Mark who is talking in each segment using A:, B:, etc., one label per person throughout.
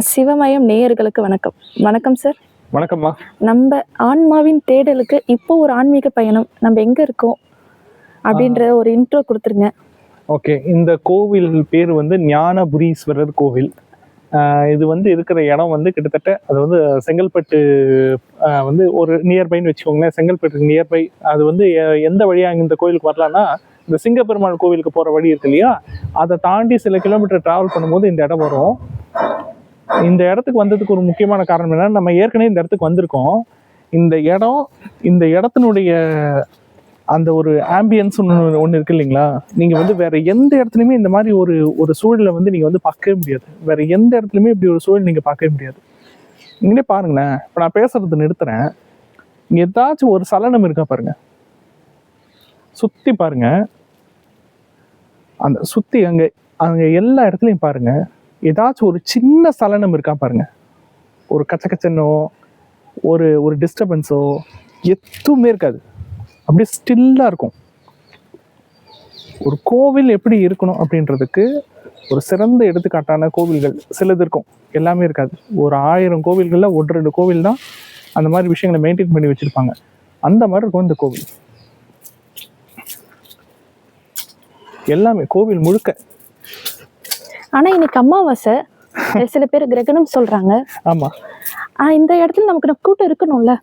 A: சிவமயம் நேயர்களுக்கு வணக்கம். வணக்கம் சார்
B: வணக்கம்மா.
A: நம்ம ஆன்மாவின் தேடலுக்கு இப்போ ஒரு ஆன்மீக பயணம். நம்ம எங்க இருக்கோம்? அப்படின்ற ஒரு இன்ட்ரோ கொடுத்துருங்க.
B: ஓகே. இந்த கோவில் பேர் வந்து ஞானபுரீஸ்வரர் கோவில். இது வந்து இருக்கிற இடம் வந்து கிட்டத்தட்ட அது வந்து செங்கல்பட்டு வந்து ஒரு நியர்பைன்னு வச்சுக்கோங்களேன். செங்கல்பட்டு நியர்பை அது வந்து எந்த வழியாக இந்த கோவிலுக்கு வரலான்னா இந்த சிங்கப்பெருமாள் கோவிலுக்கு போகிற வழி இருக்கு இல்லையா? அதை தாண்டி சில கிலோமீட்டர் டிராவல் பண்ணும்போது இந்த இடம் வரும். இந்த இடத்துக்கு வந்ததுக்கு ஒரு முக்கியமான காரணம் என்னன்னா நம்ம ஏற்கனவே இந்த இடத்துக்கு வந்திருக்கோம். இந்த இடம் இந்த இடத்தினுடைய அந்த ஒரு ஆம்பியன்ஸ் ஒன்று ஒன்று இருக்கு இல்லைங்களா? நீங்கள் வந்து வேற எந்த இடத்துலையுமே இந்த மாதிரி ஒரு ஒரு சூழலை வந்து நீங்கள் வந்து பார்க்கவே முடியாது. வேற எந்த இடத்துலையுமே இப்படி ஒரு சூழல் நீங்கள் பார்க்கவே முடியாது. நீங்களே பாருங்களேன். இப்போ நான் பேசுறது நிறுத்துறேன். இங்கே ஏதாச்சும் ஒரு சலனம் இருக்கா பாருங்க. சுற்றி பாருங்க. அந்த சுற்றி அங்கே அங்கே எல்லா இடத்துலையும் பாருங்கள் ஏதாச்சும் ஒரு சின்ன சலனம் இருக்கா பாருங்க. ஒரு கச்சக்கச்சனோ ஒரு ஒரு டிஸ்டர்பன்ஸோ எதுவுமே இருக்காது. அப்படியே ஸ்டில்லாக இருக்கும். ஒரு கோவில் எப்படி இருக்கணும் அப்படின்றதுக்கு ஒரு சிறந்த எடுத்துக்காட்டான கோவில்கள் சிலது இருக்கும். எல்லாமே இருக்காது. ஒரு ஆயிரம் கோவில்களில் ஒன்று ரெண்டு கோவில் தான் அந்த மாதிரி விஷயங்களை மெயின்டைன் பண்ணி வச்சுருப்பாங்க. அந்த மாதிரி இருக்கும் இந்த கோவில். எல்லாமே கோவில் முழுக்க.
A: ஆனா இன்னைக்கு அமாவாசை. சில பேர் கிரகணம் சொல்றாங்க. ஆஹ் இந்த இடத்துல நமக்கு கூட்டம் இருக்கணும்ல?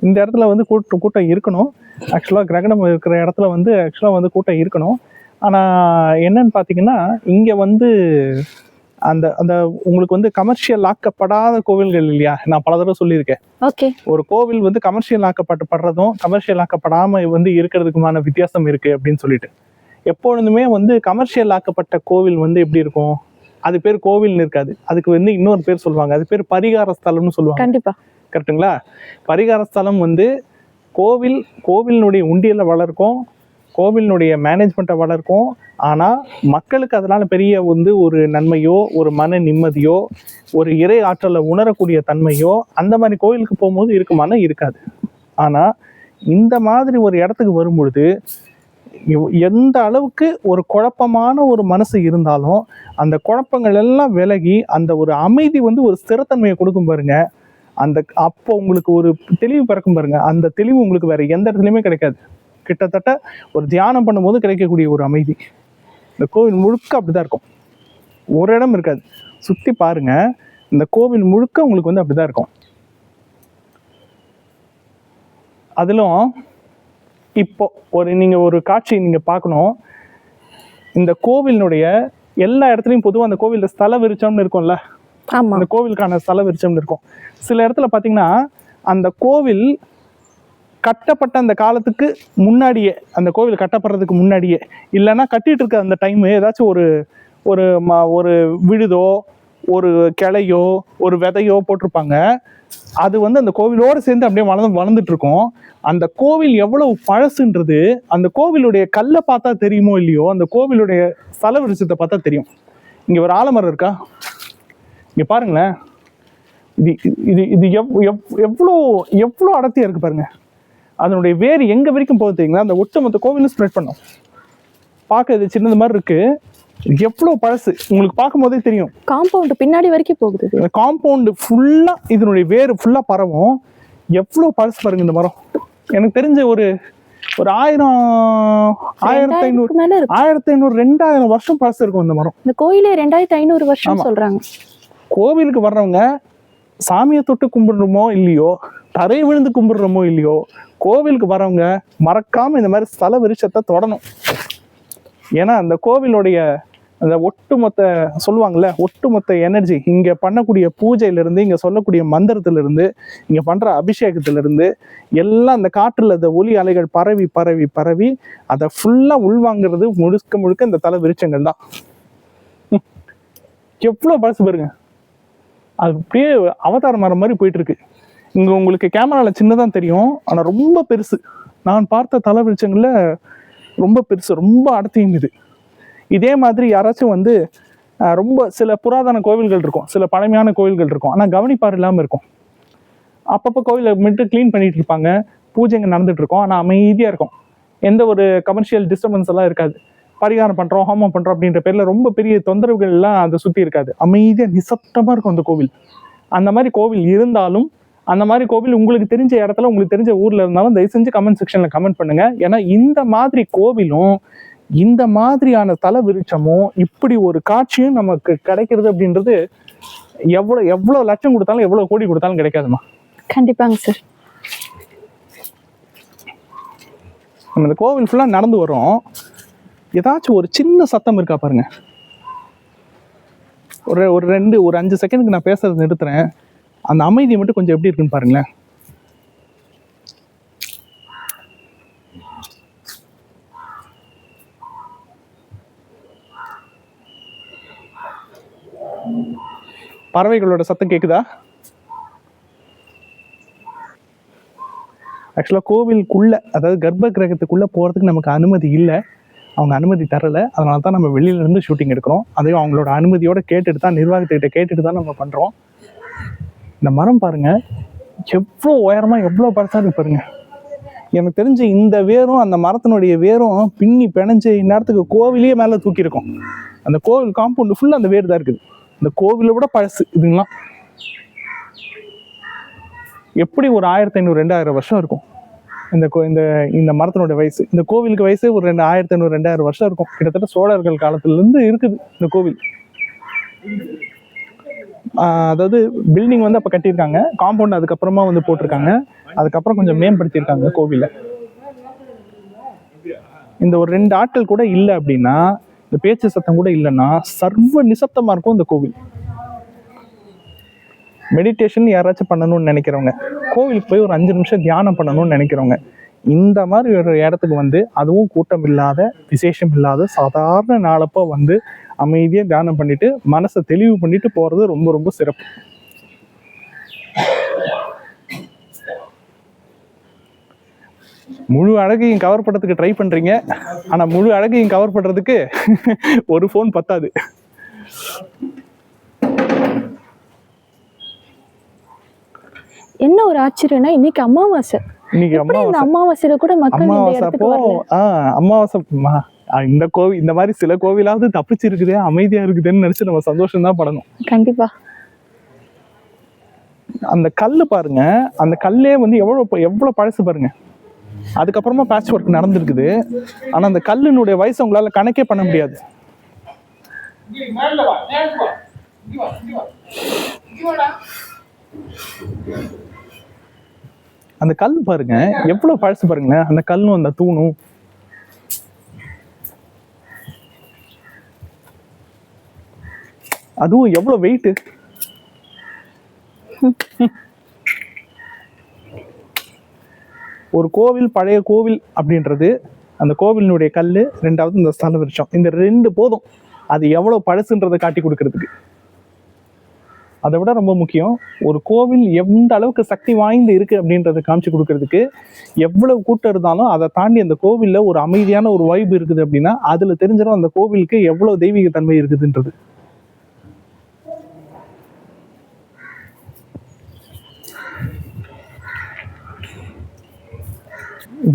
B: இந்த இடத்துல வந்து கூட்டம் கூட்டம் இருக்கணும். ஆக்சுவலாக கிரகணம் இருக்கிற இடத்துல வந்து ஆக்சுவலாக வந்து கூட்டம் இருக்கணும். ஆனால் என்னன்னு பார்த்தீங்கன்னா இங்கே வந்து அந்த அந்த உங்களுக்கு வந்து கமர்ஷியல் ஆக்கப்படாத கோவில்கள் இல்லையா? நான் பல தடவை சொல்லியிருக்கேன்.
A: ஓகே.
B: ஒரு கோவில் வந்து கமர்ஷியல் ஆக்கப்பட்டு படுறதும் கமர்ஷியல் ஆக்கப்படாமல் வந்து இருக்கிறதுக்குமான வித்தியாசம் இருக்குது அப்படின்னு சொல்லிட்டு. எப்பொழுதுமே வந்து கமர்ஷியல் ஆக்கப்பட்ட கோவில் வந்து எப்படி இருக்கும்? அது பேர் கோவில்னு இருக்காது. அதுக்கு வந்து இன்னொரு பேர் சொல்லுவாங்க. அது பேர் பரிகார ஸ்தலம்னு சொல்லுவாங்க.
A: கண்டிப்பா.
B: கரெக்ட்டுங்களா? பரிகார ஸ்தலம் வந்து கோவில் கோவிலினுடைய உண்டியலை வளர்க்கும் கோவிலினுடைய மேனேஜ்மெண்ட்டை வளர்க்கும். ஆனால் மக்களுக்கு அதனால் பெரிய வந்து ஒரு நன்மையோ ஒரு மன நிம்மதியோ ஒரு இறை ஆற்றலை உணரக்கூடிய தன்மையோ அந்த மாதிரி கோவிலுக்கு போகும்போது இருக்குமானா இருக்காது. ஆனால் இந்த மாதிரி ஒரு இடத்துக்கு வரும்பொழுது எந்த அளவுக்கு ஒரு குழப்பமான ஒரு மனசு இருந்தாலும் அந்த குழப்பங்கள் எல்லாம் விலகி அந்த ஒரு அமைதி வந்து ஒரு ஸ்திரத்தன்மையை கொடுக்கும் பாருங்க. அந்த அப்போ உங்களுக்கு ஒரு தெளிவு பிறக்கும் பாருங்க. அந்த தெளிவு உங்களுக்கு வேற எந்த இடத்துலையுமே கிடைக்காது. கிட்டத்தட்ட ஒரு தியானம் பண்ணும்போது கிடைக்கக்கூடிய ஒரு அமைதி. இந்த கோவில் முழுக்க அப்படிதான் இருக்கும். ஒரு இடம் இருக்காது. சுத்தி பாருங்க. இந்த கோவில் முழுக்க உங்களுக்கு வந்து அப்படிதான் இருக்கும். அதிலும் இப்போ ஒரு நீங்க ஒரு காட்சி நீங்க பார்க்கணும். இந்த கோவிலினுடைய எல்லா இடத்துலையும் பொதுவாக அந்த கோவிலில் ஸ்தல விருச்சம்னு இருக்கும்ல.
A: ஆமா.
B: அந்த கோவிலுக்கான ஸ்தல விருச்சம்னு இருக்கும். சில இடத்துல பார்த்தீங்கன்னா அந்த கோவில் கட்டப்பட்ட அந்த காலத்துக்கு முன்னாடியே அந்த கோவில் கட்டப்படுறதுக்கு முன்னாடியே இல்லைன்னா கட்டிட்டு இருக்க அந்த டைம் ஏதாச்சும் ஒரு ஒரு ம ஒரு விழுதோ ஒரு கிளையோ ஒரு விதையோ போட்டிருப்பாங்க. அது வந்து அந்த கோவிலோடு சேர்ந்து அப்படியே வளர்ந்து வளர்ந்துட்டு இருக்கும் அந்த கோவில் எவ்வளவு பழசுன்றது அந்த கோவிலுடைய கல்லை பார்த்தா தெரியுமோ இல்லையோ அந்த கோவிலுடைய ஸ்தல விருச்சத்தை பார்த்தா தெரியும். இங்க ஒரு ஆலமரம் இருக்கா? இங்க பாருங்களேன். இது இது இது எவ் எவ்- எவ்வளோ எவ்வளோ அடர்த்தியா இருக்கு பாருங்க. அதனுடைய வேர் எங்க வரைக்கும் போகுது தெரியுங்களா? அந்த ஒட்டுமொத்த கோவிலும் ஸ்ப்ரெட் பண்ணும். பார்க்க இது சின்னது மாதிரி இருக்கு. இது எவ்வளோ பழசு? உங்களுக்கு பார்க்கும்போதே தெரியும்.
A: காம்பவுண்ட் பின்னாடி வரைக்கும் போகுது
B: காம்பவுண்டு ஃபுல்லா இதனுடைய வேர் ஃபுல்லா பரவும். எவ்வளோ பழசு பாருங்க இந்த மரம். எனக்கு தெரிஞ்ச ஒரு ஒரு ஆயிரம் ஆயிரத்தி ஐநூறு ஆயிரத்தி ஐநூறு ரெண்டாயிரம் வருஷம் பழசு இருக்கும் இந்த மரம்.
A: இந்த கோயிலே ரெண்டாயிரத்தி ஐநூறு வருஷம். சொல்றாங்க.
B: கோவிலுக்கு வர்றவங்க சாமியை தொட்டு கும்பிடுறோமோ இல்லையோ தரை விழுந்து கும்பிடுறோமோ இல்லையோ கோவிலுக்கு வர்றவங்க மறக்காம இந்த மாதிரி ஸ்தல விருட்சத்தை தொடணும். ஏன்னா அந்த கோவிலுடைய அந்த ஒட்டுமொத்த சொல்லுவாங்கல்ல ஒட்டுமொத்த எனர்ஜி இங்கே பண்ணக்கூடிய பூஜையிலிருந்து இங்கே சொல்லக்கூடிய மந்திரத்திலிருந்து இங்கே பண்ணுற அபிஷேகத்திலிருந்து இருந்து எல்லாம் அந்த காற்றில் அந்த ஒலி அலைகள் பரவி பரவி பரவி அதை ஃபுல்லாக உள்வாங்கிறது முழுக்க முழுக்க இந்த தலை விருச்சங்கள் தான். எவ்வளோ பழசு பாருங்க. அது அப்படியே அவதார மரம் மாதிரி போயிட்டு இருக்கு உங்களுக்கு கேமராவில் சின்னதான் தெரியும் ஆனால் ரொம்ப பெருசு. நான் பார்த்த தலை வெளிச்சங்களில் ரொம்ப பெருசு ரொம்ப அடர்த்தியும் இது. இதே மாதிரி யாராச்சும் வந்து ரொம்ப சில புராதன கோவில்கள் இருக்கும். சில பழமையான கோவில்கள் இருக்கும். ஆனால் கவனிப்பார் இல்லாமல் இருக்கும். அப்பப்போ கோவிலை மட்டும் க்ளீன் பண்ணிட்டு இருப்பாங்க. பூஜைங்க நடந்துட்டு இருக்கும். ஆனால் அமைதியாக இருக்கும். எந்த ஒரு கமர்ஷியல் டிஸ்டர்பன்ஸ் எல்லாம் இருக்காது. பரிகாரம் பண்ணுறோம் ஹோமம் பண்ணுறோம் அப்படின்ற பேரில் ரொம்ப பெரிய தொந்தரவுகள் எல்லாம் அதை சுற்றி இருக்காது. அமைதியாக நிசப்தமாக இருக்கும் அந்த கோவில். அந்த மாதிரி கோவில் இருந்தாலும் அந்த மாதிரி கோவில் உங்களுக்கு தெரிஞ்ச இடத்துல உங்களுக்கு தெரிஞ்ச ஊரில் இருந்தாலும் தயவு செஞ்சு கமெண்ட் செக்ஷனில் கமெண்ட் பண்ணுங்கள் ஏன்னா இந்த மாதிரி கோவிலும் இந்த மாதிரியான தல விருட்சமும் இப்படி ஒரு காட்சியும் நமக்கு கிடைக்கிறது அப்படின்றது எவ்வளவு எவ்வளவு லட்சம் கொடுத்தாலும் எவ்வளவு கோடி கொடுத்தாலும் கிடைக்காதுமா?
A: கண்டிப்பாங்க சார்.
B: நம்ம இந்த கோவில் ஃபுல்லாக நடந்து வரோம் ஏதாச்சும் ஒரு சின்ன சத்தம் இருக்கா பாருங்க. ஒரு ஒரு ரெண்டு ஒரு அஞ்சு செகண்டுக்கு நான் பேசுறது நிறுத்துறேன். அந்த அமைதி மட்டும் கொஞ்சம் எப்படி இருக்குன்னு பாருங்களேன். பறவைகளோட சத்தம் கேக்குதா? ஆக்சுவலாக கோவிலுக்குள்ள அதாவது கர்ப்ப கிரகத்துக்குள்ள போகிறதுக்கு நமக்கு அனுமதி இல்லை. அவங்க அனுமதி தரல. அதனால தான் நம்ம வெளியில இருந்து ஷூட்டிங் எடுக்கிறோம். அதையும் அவங்களோட அனுமதியோட கேட்டுட்டு தான் நிர்வாகத்துக்கிட்ட கேட்டுட்டு தான் நம்ம பண்ணுறோம் இந்த மரம் பாருங்க. எவ்வளோ உயரமா எவ்வளோ பழசா இருக்கு பாருங்க. எனக்கு தெரிஞ்சு இந்த வேரும் அந்த மரத்தினுடைய வேரும் பின்னி பிணைஞ்சு இந்நேரத்துக்கு கோவிலே மேலே தூக்கியிருக்கும். அந்த கோவில் காம்பவுண்டு ஃபுல்லாக அந்த வேர் தான் இருக்குது. இந்த கோவிலை விட பழசு இதுங்களாம் எப்படி ஒரு ஆயிரத்தி ஐநூறு ரெண்டாயிரம் வருஷம் இருக்கும். இந்த கோ இந்த இந்த மரத்தினுடைய வயசு. இந்த கோவிலுக்கு வயசே ஒரு ரெண்டு ஆயிரத்தி ஐநூறு ரெண்டாயிரம் வருஷம் இருக்கும். கிட்டத்தட்ட சோழர்கள் காலத்துலேருந்து இருக்குது இந்த கோவில். அதாவது பில்டிங் வந்து அப்போ கட்டியிருக்காங்க. காம்பவுண்ட் அதுக்கப்புறமா வந்து போட்டிருக்காங்க. அதுக்கப்புறம் கொஞ்சம் மேம்படுத்தியிருக்காங்க கோவிலை. இந்த ஒரு ரெண்டு ஆட்கள் கூட இல்லை அப்படின்னா இந்த பேச்சு சத்தம் கூட இல்லைன்னா சர்வ நிசப்தமாக இருக்கும் இந்த கோவில். மெடிடேஷன் யாராச்சும் பண்ணணும்னு நினைக்கிறவங்க கோவிலுக்கு போய் ஒரு அஞ்சு நிமிஷம் தியானம் பண்ணணும்னு நினைக்கிறவங்க இந்த மாதிரி ஒரு இடத்துக்கு வந்து அதுவும் கூட்டம் இல்லாத விசேஷம் இல்லாத சாதாரண நாளப்போ வந்து அமைதியாக தியானம் பண்ணிட்டு மனசை தெளிவு பண்ணிட்டு போகிறது ரொம்ப ரொம்ப சிறப்பு. முழு அழகையும் கவர் பண்றதுக்கு ட்ரை பண்றீங்க. ஆனா முழு அழகையும் கவர் பண்றதுக்கு ஒரு ஃபோன் பத்தாது.
A: என்ன ஒரு ஆச்சரியம்னா இன்னைக்கு அமாவாசை.
B: இன்னைக்கு அம்மாவாசை
A: அமாவாசையில கூட மக்கள்
B: அமாவாசை அப்போ அமாவாசை இந்த கோவில் இந்த மாதிரி சில கோவிலாவது தப்பிச்சு இருக்குதே அமைதியா இருக்குதுன்னு நினைச்சு நம்ம சந்தோஷம் தான் படணும்.
A: கண்டிப்பா.
B: அந்த கல்லு பாருங்க அந்த கல்லே வந்து எவ்வளவு எவ்வளவு பழசு பாருங்க. அதுக்கப்புறமா பேட்ச் ஒர்க் நடந்திருக்குது. ஆனா அந்த கல்லினுடைய வயசு உங்களால கணக்கே பண்ண முடியாது. அந்த கல் பாருங்க எவ்வளவு பழசு பாருங்களேன். அந்த கல்லும் அந்த தூணும். அதுவும் எவ்வளவு வெயிட்டு ஒரு கோவில் பழைய கோவில் அப்படின்றது அந்த கோவிலினுடைய கல் ரெண்டாவது இந்த ஸ்தல விருட்சம். இந்த ரெண்டு போதும். அது எவ்வளோ பழசுன்றதை காட்டி கொடுக்கறதுக்கு. அதை விட ரொம்ப முக்கியம் ஒரு கோவில் எந்த அளவுக்கு சக்தி வாய்ந்து இருக்கு அப்படின்றத காமிச்சு கொடுக்கறதுக்கு எவ்வளவு கூட்டம் இருந்தாலும் அதை தாண்டி அந்த கோவிலில் ஒரு அமைதியான ஒரு வைப் இருக்குது அப்படின்னா அதில் தெரிஞ்சிடும் அந்த கோவிலுக்கு எவ்வளோ தெய்வீக தன்மை இருக்குதுன்றது.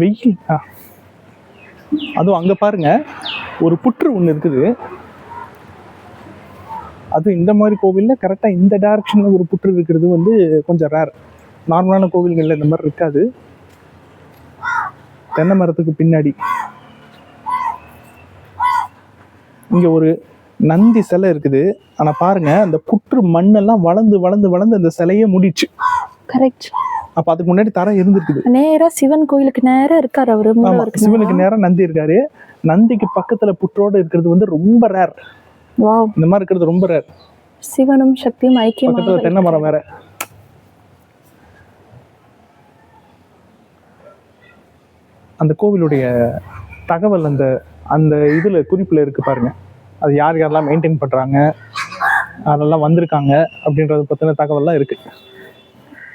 B: வெயில். அதுவும் அங்க பாருங்க. ஒரு புற்று ஒண்ணு இருக்குது. அதுவும் இந்த மாதிரி கோவில்ல கரெக்டா இந்த டைரக்ஷன்ல ஒரு புற்று இருக்கிறது வந்து கொஞ்சம் ரேர் நார்மலான கோவில்கள்ல இந்த மாதிரி இருக்காது. தென்னை மரத்துக்கு பின்னாடி. இங்க ஒரு நந்தி சிலை இருக்குது. ஆனா பாருங்க அந்த புற்று மண்ணெல்லாம் வளர்ந்து வளர்ந்து வளர்ந்து அந்த சிலையே முடிச்சு
A: கரெக்ட்
B: அப்ப அதுக்கு முன்னாடி தரை இருந்திருக்குது.
A: நேரா சிவன் கோயிலுக்கு நேரா இருக்காரு அவரு
B: சிவனுக்கு நேரா நந்தி இருக்காரு. நந்திக்கு பக்கத்துல புற்றோட இருக்கிறது வந்து ரொம்ப ரேர் இந்த மாதிரி இருக்கிறது ரொம்ப ரேர்
A: சிவனும் சக்தியும் ஐக்கியமாக
B: பக்கத்துல தென்னை மரம் வேற. அந்த கோவிலுடைய தகவல் அந்த அந்த இதுல குறிப்புல இருக்கு பாருங்க. அது யார் யாரெல்லாம் மெயின்டைன் பண்றாங்க அதெல்லாம் வந்திருக்காங்க அப்படின்றத பத்தின தகவல்லாம் இருக்கு.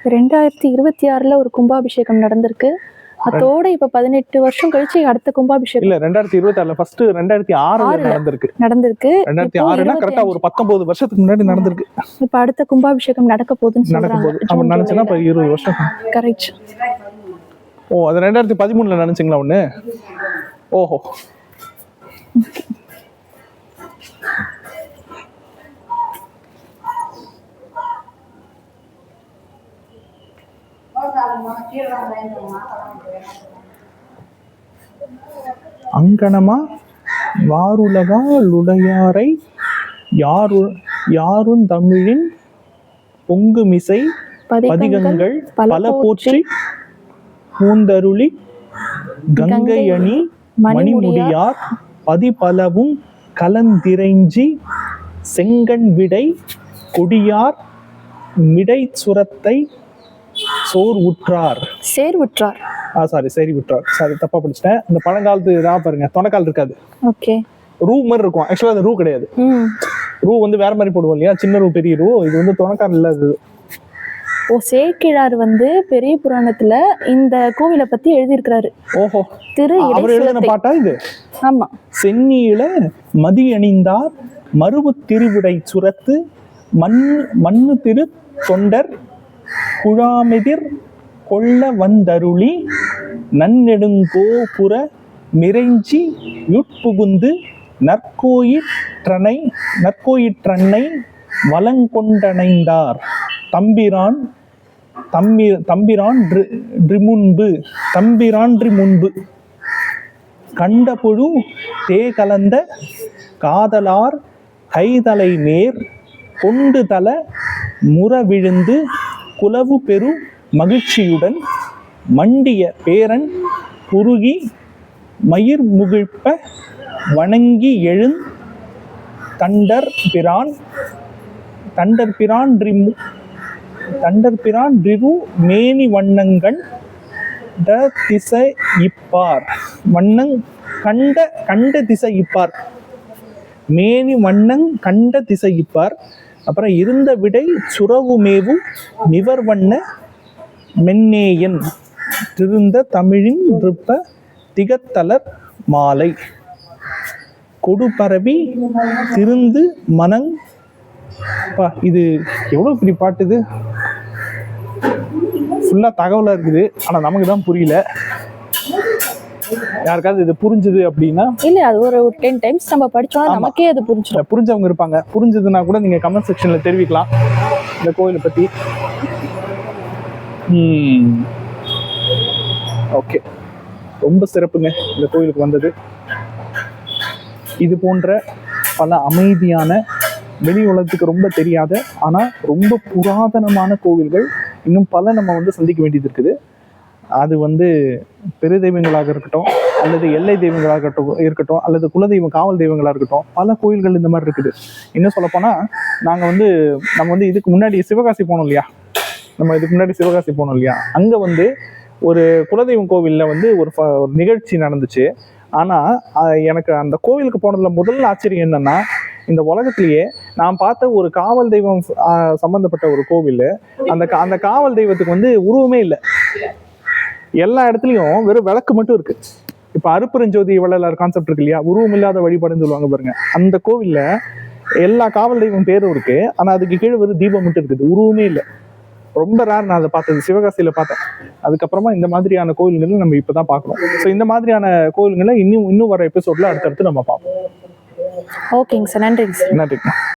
A: ரெண்டாயிரத்தி இருபத்தி ஆறுல ஒரு கும்பாபிஷேகம் நடந்திருக்கு. அதோட இப்ப பதினெட்டு வருஷம் கழிச்சு அடுத்த கும்பாபிஷேகம்.
B: இல்ல ரெண்டாயிரத்தி இருபத்தி ஆறுல ஃபர்ஸ்ட் ரெண்டாயிரத்தி ஆறுல. நடந்திருக்கு.
A: நடந்திருக்கு.
B: ரெண்டாயிரத்தி ஆறுனா கரெக்டா ஒரு பத்தொன்பது வருஷத்துக்கு முன்னாடி நடந்திருக்கு.
A: இப்ப அடுத்த கும்பாபிஷேகம் நடக்க போகுதுன்னு
B: நடக்கும்போது அவன் நினைச்சுன்னா இப்ப இருபது வருஷம்.
A: கரெக்ட்
B: ஓ அது ரெண்டாயிரத்தி பதிமூணுல நினைச்சீங்களா ஒண்ணு? ஓஹோ. அங்கனமா வாருலகா லுடையாரை யாரு யாரும் தமிழின் பொங்குமிசை பதிகங்கள் பல போற்றி பூந்தருளி கங்கை அணி மணிமுடியார் பதிபலவும் கலந்திரைஞ்சி செங்கண் விடை கொடியார் மிடை சுரத்தை சோர் உற்றார்
A: சேர்வுற்றார்.
B: ஆ சாரி சரி விட்டுறார் சாரி தப்பா படிச்சிட்டேன். இந்த பழங்காலத்து இதா பாருங்க தொலைக்கால் இருக்காது.
A: ஓகே.
B: ரூ மாதிரி இருக்கும். ஆக்சுவலாக அது ரூ கிடையாது. ரூ வந்து வேற மாதிரி போடுவோம் இல்லையா? சின்ன ரூ பெரிய ரூ. இது வந்து தொலைக்கால் இல்ல அது
A: ஓ சேக்கிழார் வந்து பெரிய புராணத்துல இந்த கோவிலை பத்தி எழுதியிருக்கிறாரு.
B: ஓஹோ.
A: திரு
B: அவர் எழுதின பாட்டா இது?
A: ஆமா.
B: சென்னியில மதி அணிந்தார் மருவு திருவிடை சுரத்து மண் மண்ணு திரு தொண்டர் குழாமெதிர் கொள்ள வந்தருளி நன்னெடுங்கோபுர மிரைஞ்சி யுட்புகுந்து நற்கோயிற்றனை நற்கோயிற்றன்னை வலங்கொண்டணைந்தார். தம்பிரான் தம்பி தம்பிரான் முன்பு ட்ரிமுன்பு தம்பிரான் முன்பு கண்டபுழு தே கலந்த காதலார் கைதலை நேர் கொண்டு தல முற புலவு குலவு பெரு மகிழ்ச்சியுடன் மண்டிய பேரன் குறுகி மயிர் முகிழ்ப்ப வணங்கி எழுந் தண்டர் பிரான் தண்டர் பிரான் ரிமு தண்டர் பிரான் ரிரு மேனி வண்ணங்கள் ட திசை இப்பார். வண்ணங் கண்ட கண்ட திசை இப்பார். மேனி வண்ணங் கண்ட திசை இப்பார். அப்புறம் இருந்த விடை சுரவுமேவும் நிவர்வண்ண மென்னேயன். திருந்த தமிழின் விருப்ப திகத்தலர் மாலை. கொடுபரவி திருந்து மனங் பா இது எவ்வளோ பெரிய பாட்டு இது? ஃபுல்லாக தகவலாக இருக்குது. ஆனால் நமக்கு தான் புரியல. யாருக்காவது இது புரிஞ்சுது அப்படின்னா
A: இல்ல அது ஒரு டென் டைம்ஸ் நம்ம படிச்சோம்னா நமக்கே அது புரிஞ்சிடும்
B: புரிஞ்சவங்க இருப்பாங்க. புரிஞ்சதுன்னா கூட நீங்கள் கமெண்ட் செக்ஷனில் தெரிவிக்கலாம். இந்த கோயிலை பற்றி ஓகே ரொம்ப சிறப்புங்க இந்த கோயிலுக்கு வந்தது. இது போன்ற பல அமைதியான வெளி உலகத்துக்கு ரொம்ப தெரியாத ஆனால் ரொம்ப புராதனமான கோவில்கள் இன்னும் பல நம்ம வந்து சந்திக்க வேண்டியது இருக்குது. அது வந்து பெரு தெய்வங்களாக இருக்கட்டும் அல்லது எல்லை தெய்வங்களாக இருக்கட்டும் இருக்கட்டும் அல்லது குலதெய்வம் காவல் தெய்வங்களாக இருக்கட்டும் பல கோயில்கள் இந்த மாதிரி இருக்குது. இன்னும் சொல்லப்போனால் நாங்கள் வந்து நம்ம வந்து இதுக்கு முன்னாடி சிவகாசி போனோம் இல்லையா? நம்ம இதுக்கு முன்னாடி சிவகாசி போனோம் இல்லையா? அங்கே வந்து ஒரு குலதெய்வம் கோவிலில் வந்து ஒரு ஃப- ஒரு நிகழ்ச்சி நடந்துச்சு. ஆனால் எனக்கு அந்த கோவிலுக்கு போனதில் முதல் ஆச்சரியம் என்னன்னா இந்த உலகத்திலேயே நான் பார்த்த ஒரு காவல் தெய்வம் சம்மந்தப்பட்ட சம்பந்தப்பட்ட ஒரு கோவில். அந்த கா- அந்த காவல் தெய்வத்துக்கு வந்து உருவமே இல்லை. எல்லா இடத்துலையும் வெறும் விளக்கு மட்டும் இருக்கு. இப்போ அருப்பெருஞ்சோதி வள்ளலார் கான்செப்ட் இருக்கு இல்லையா? உருவம் இல்லாத வழிபாடுன்னு சொல்லுவாங்க பாருங்க. அந்த கோவில்ல எல்லா காவல் தெய்வம் பேரும் இருக்கு. ஆனா அதுக்கு கீழே வெறும் தீபம் மட்டும் இருக்குது. உருவமே இல்லை. ரொம்ப ரேர் நான் அதை பார்த்தது. சிவகாசியில பார்த்தேன். அதுக்கப்புறமா இந்த மாதிரியான கோயில்களை நம்ம இப்பதான் பார்க்கணும். ஸோ இந்த மாதிரியான கோயில்களை இன்னும் இன்னும் வர எபிசோட்ல அடுத்தடுத்து நம்ம பார்ப்போம்.
A: ஓகேங்க சார். நன்றிங்க சார்.
B: நன்றிங்க